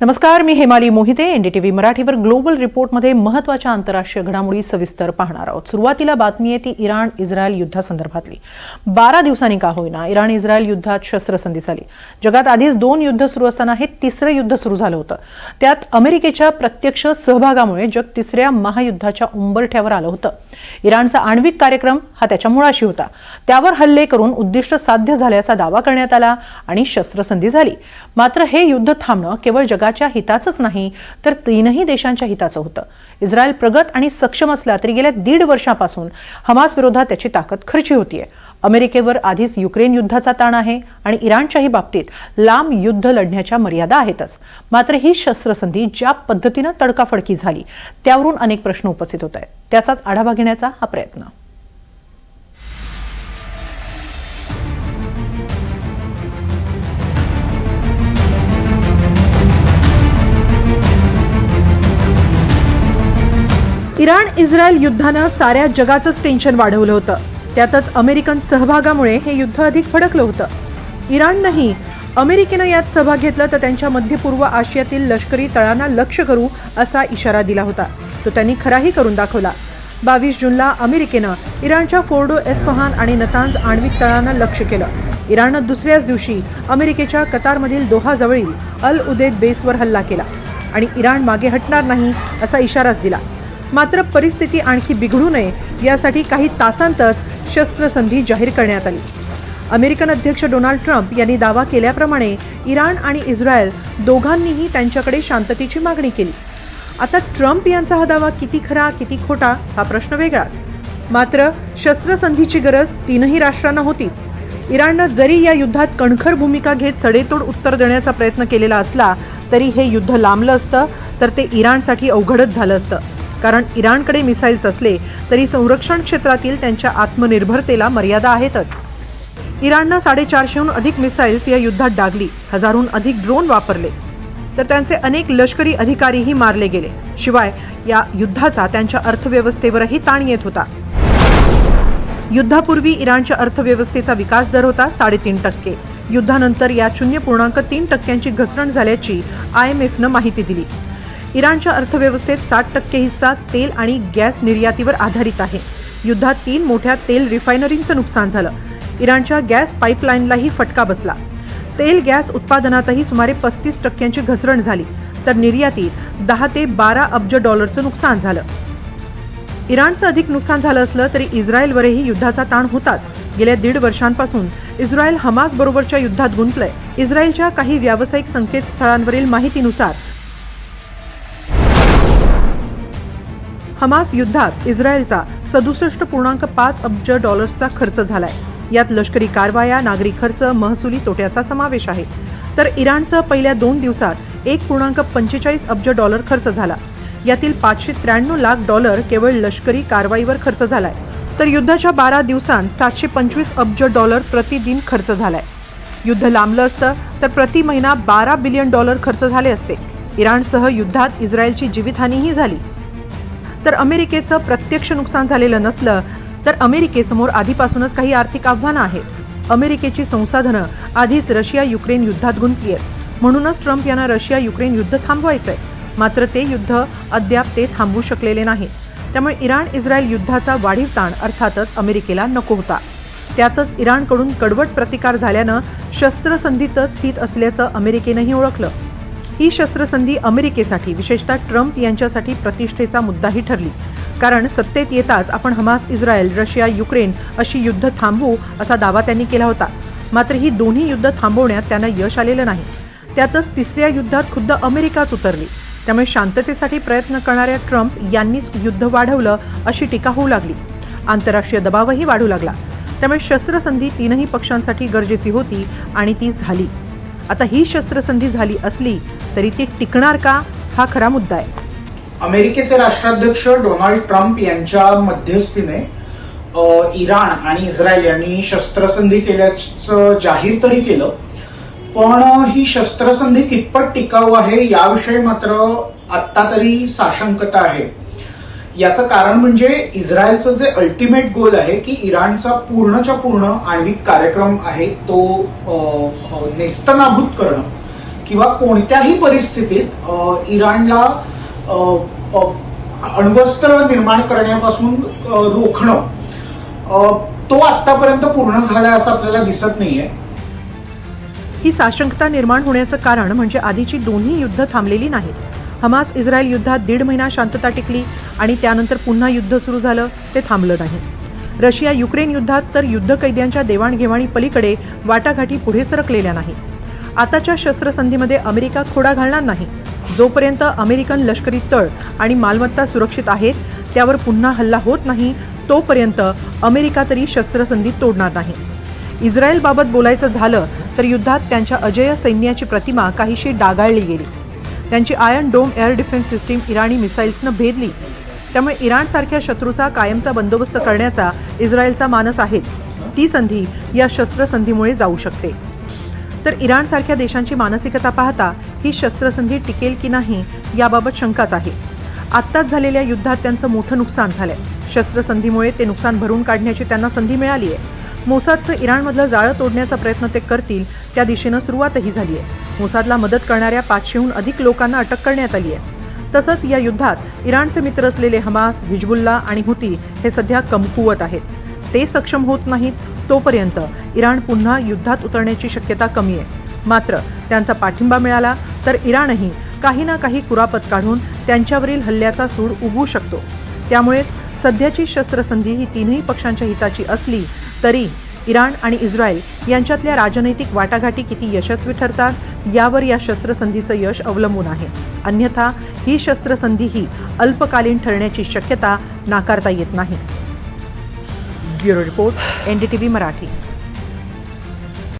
नमस्कार मी हेमाली मोहिते. एनडीटीव्ही मराठीवर ग्लोबल रिपोर्टमध्ये महत्त्वाच्या आंतरराष्ट्रीय घडामोडी सविस्तर पाहणार आहोत. सुरुवातीला बातमी आहे ती इराण इस्रायल युद्धासंदर्भातली. बारा दिवसांनी का होईना इराण इस्रायल युद्धात शस्त्रसंधी झाली. जगात आधीच दोन युद्ध सुरू असताना हे तिसरं युद्ध सुरू झालं होतं. त्यात अमेरिकेच्या प्रत्यक्ष सहभागामुळे जग तिसऱ्या महायुद्धाच्या उंबरठ्यावर आलं होतं. इराणचा आण्विक कार्यक्रम हा त्याच्या मुळाशी होता. त्यावर हल्ले करून उद्दिष्ट साध्य झाल्याचा दावा करण्यात आला आणि शस्त्रसंधी झाली. मात्र हे युद्ध थांबणं केवळ जगात जगाच्या हिताचंच नाही तर तीनही देशांच्या हिताचं होतं. इस्रायल प्रगत आणि सक्षम असला तरी गेल्या दीड वर्षापासून हमास विरोधात त्याची ताकद खर्ची होतीये. अमेरिकेवर आधीच युक्रेन युद्धाचा ताण आहे आणि इराणच्याही बाबतीत लांब युद्ध लढण्याच्या मर्यादा आहेतच. मात्र ही शस्त्रसंधी ज्या पद्धतीनं तडकाफडकी झाली त्यावरून अनेक प्रश्न उपस्थित होत आहेत. त्याचाच आढावा घेण्याचा हा प्रयत्न. इराण इस्रायल युद्धानं साऱ्या जगाचंच टेन्शन वाढवलं होतं. त्यातच अमेरिकन सहभागामुळे हे युद्ध अधिक फडकलं होतं. इराणनंही अमेरिकेनं यात सहभाग घेतला तर त्यांच्या मध्यपूर्व आशियातील लष्करी तळांना लक्ष करू असा इशारा दिला होता. तो त्यांनी खराही करून दाखवला. बावीस जूनला अमेरिकेनं इराणच्या फोर्डो एस्फहान आणि नतांज आण्विक तळांना लक्ष केलं. इराणनं दुसऱ्याच दिवशी अमेरिकेच्या कतारमधील दोहाजवळील अल उदेद बेसवर हल्ला केला. आणि इराण मागे हटणार नाही असा इशाराच दिला. मात्र परिस्थिती आणखी बिघडू नये यासाठी काही तासांतच शस्त्रसंधी जाहीर करण्यात आली. अमेरिकन अध्यक्ष डोनाल्ड ट्रम्प यांनी दावा केल्याप्रमाणे इराण आणि इस्रायल दोघांनीही त्यांच्याकडे शांततेची मागणी केली. आता ट्रम्प यांचा हा दावा किती खरा किती खोटा हा प्रश्न वेगळाच. मात्र शस्त्रसंधीची गरज तीनही राष्ट्रांना होतीच. इराणनं जरी या युद्धात कणखर भूमिका घेत सडेतोड उत्तर देण्याचा प्रयत्न केलेला असला तरी हे युद्ध लांबलं असतं तर ते इराणसाठी अवघडच झालं असतं. कारण इराणकडे मिसाईल्स असले तरी संरक्षण क्षेत्रातील त्यांच्या आत्मनिर्भरतेला मर्यादा आहेतच. इराणनं साडेचारशेहून अधिक मिसाईल्स या युद्धात डागली हजारहून अधिक ड्रोन वापरले. तर त्यांचे अनेक लष्करी अधिकारीही मारले गेले. शिवाय या युद्धाचा त्यांच्या अर्थव्यवस्थेवरही ताण येत होता. युद्धापूर्वी इराणच्या अर्थव्यवस्थेचा विकास दर होता साडेतीन टक्के. युद्धानंतर या शून्य पूर्णांक तीन टक्क्यांची घसरण झाल्याची आय एम एफनं माहिती दिली. इराणच्या अर्थव्यवस्थेत साठ टक्के हिस्सा तेल आणि गॅस निर्यातीवर आधारित आहे. युद्धात तीन मोठ्या तेल रिफायनरींचं नुकसान झालं. इराणच्या गॅस पाईपलाईनलाही फटका बसला. तेल गॅस उत्पादनातही सुमारे पस्तीस टक्क्यांची घसरण झाली तर निर्यातीत दहा ते बारा अब्ज डॉलरचं नुकसान झालं. इराणचं अधिक नुकसान झालं असलं तरी इस्रायलवरही युद्धाचा ताण होताच. गेल्या दीड वर्षांपासून इस्रायल हमास बरोबरच्या युद्धात गुंतलंय. इस्रायलच्या काही व्यावसायिक संकेतस्थळांवरील माहितीनुसार हमास युद्धात इस्रायलचा सदुसष्ट पूर्णांक पाच अब्ज डॉलर्सचा खर्च झालाय. यात लष्करी कारवाया नागरी खर्च महसुली तोट्याचा समावेश आहे. तर इराणसह पहिल्या दोन दिवसात एक पूर्णांक पंचेचाळीस अब्ज डॉलर खर्च झाला. यातील पाचशे त्र्याण्णव लाख डॉलर केवळ लष्करी कारवाईवर खर्च झालाय. तर युद्धाच्या बारा दिवसांत सातशे पंचवीस अब्ज डॉलर प्रतिदिन खर्च झालाय. युद्ध लांबलं असतं तर प्रति महिना बारा बिलियन डॉलर खर्च झाले असते. इराणसह युद्धात इस्रायलची जीवितहानीही झाली. तर अमेरिकेचं प्रत्यक्ष नुकसान झालेलं नसलं तर अमेरिकेसमोर आधीपासूनच काही आर्थिक आव्हानं आहेत. अमेरिकेची संसाधनं आधीच रशिया युक्रेन युद्धात गुंतली आहेत. म्हणूनच ट्रम्प यांना रशिया युक्रेन युद्ध थांबवायचंय. मात्र ते युद्ध अद्याप ते थांबवू शकलेले नाही त्यामुळे इराण इस्रायल युद्धाचा वाढीव ताण अर्थातच अमेरिकेला नको होता. त्यातच इराणकडून कडवट प्रतिकार झाल्यानं शस्त्रसंधीतच हित असल्याचं अमेरिकेनंही ओळखलं. ही शस्त्रसंधी अमेरिकेसाठी विशेषतः ट्रम्प यांच्यासाठी प्रतिष्ठेचा मुद्दाही ठरली. कारण सत्तेत येताच आपण हमास इस्रायल रशिया युक्रेन अशी युद्ध थांबवू असा दावा त्यांनी केला होता. मात्र ही दोन्ही युद्ध थांबवण्यात त्यांना यश आलेलं नाही. त्यातच तिसऱ्या युद्धात खुद्द अमेरिकाच उतरली. त्यामुळे शांततेसाठी प्रयत्न करणाऱ्या ट्रम्प यांनीच युद्ध वाढवलं अशी टीका होऊ लागली. आंतरराष्ट्रीय दबावही वाढू लागला. त्यामुळे शस्त्रसंधी तीनही पक्षांसाठी गरजेची होती आणि ती झाली. आता ही शस्त्रसंधी झाली असली तरी ती टिकणार का? हा खरा मुद्दा आहे. अमेरिकेचे राष्ट्राध्यक्ष डोनाल्ड ट्रम्प यांच्या मध्यस्थीने इराण आणि इस्रायल यांनी शस्त्रसंधी केल्याचं जाहीर तरी केलं पण ही शस्त्रसंधी कितपत टिकाऊ आहे याविषयी मात्र आत्ता तरी साशंकता आहे. याचं कारण म्हणजे इस्रायलचं जे अल्टिमेट गोल आहे की इराणचा पूर्णच्या पूर्ण आण्विक कार्यक्रम आहे तो नेस्तनाभूत करणं किंवा कोणत्याही परिस्थितीत इराणला अण्वस्त्र निर्माण करण्यापासून रोखणं. तो आतापर्यंत पूर्ण झालाय असं आपल्याला दिसत नाहीये. ही साशंकता निर्माण होण्याचं कारण म्हणजे आधीची दोन्ही युद्ध थांबलेली नाहीत. हमास इस्रायल युद्धात दीड महिना शांतता टिकली आणि त्यानंतर पुन्हा युद्ध सुरू झालं ते थांबलं नाही. रशिया युक्रेन युद्धात तर युद्ध कैद्यांच्या देवाणघेवाणी पलीकडे वाटाघाटी पुढे सरकलेल्या नाही. आताच्या शस्त्रसंधीमध्ये अमेरिका खोडा घालणार नाही. जोपर्यंत अमेरिकन लष्करी तळ आणि मालमत्ता सुरक्षित आहेत त्यावर पुन्हा हल्ला होत नाही तोपर्यंत अमेरिका तरी शस्त्रसंधी तोडणार नाही. इस्रायलबाबत बोलायचं झालं तर युद्धात त्यांच्या अजय सैन्याची प्रतिमा काहीशी डागाळली गेली. त्यांची iron dome air defence system Irani मिसाईल्सनं भेदली. त्यामुळे इराणसारख्या शत्रूचा कायमचा बंदोबस्त करण्याचा इस्रायलचा मानस आहेच. ती संधी या शस्त्रसंधीमुळे जाऊ शकते. तर इराणसारख्या देशांची मानसिकता पाहता ही शस्त्रसंधी टिकेल की नाही याबाबत शंकाच आहे. आत्ताच झालेल्या युद्धात त्यांचं मोठं नुकसान झालंय. शस्त्रसंधीमुळे ते नुकसान भरून काढण्याची त्यांना संधी मिळाली आहे मोसादचं इराणमधलं जाळं तोडण्याचा प्रयत्न ते करतील त्या दिशेनं सुरुवातही झाली आहे मोसादला मदत करणाऱ्या पाचशेहून अधिक लोकांना अटक करण्यात आली आहे. तसंच या युद्धात इराणचे मित्र असलेले हमास हिजबुल्ला आणि हुती हे सध्या कमकुवत आहेत. ते सक्षम होत नाहीत तोपर्यंत इराण पुन्हा युद्धात उतरण्याची शक्यता कमी आहे. मात्र त्यांचा पाठिंबा मिळाला तर इराणही काही ना काही कुरापत काढून त्यांच्यावरील हल्ल्याचा सूड उगवू शकतो. त्यामुळेच सध्याची शस्त्रसंधी ही तीनही पक्षांच्या हिताची असली तरी इराण आणि इस्रायल यांच्यातल्या राजनैतिक वाटाघाटी किती यशस्वी ठरतात यावर या शस्त्रसंधीचं यश अवलंबून आहे. अन्यथा ही शस्त्रसंधी ही अल्पकालीन ठरण्याची शक्यता नाकारता येत नाही. Bureau report N D T V Marathi.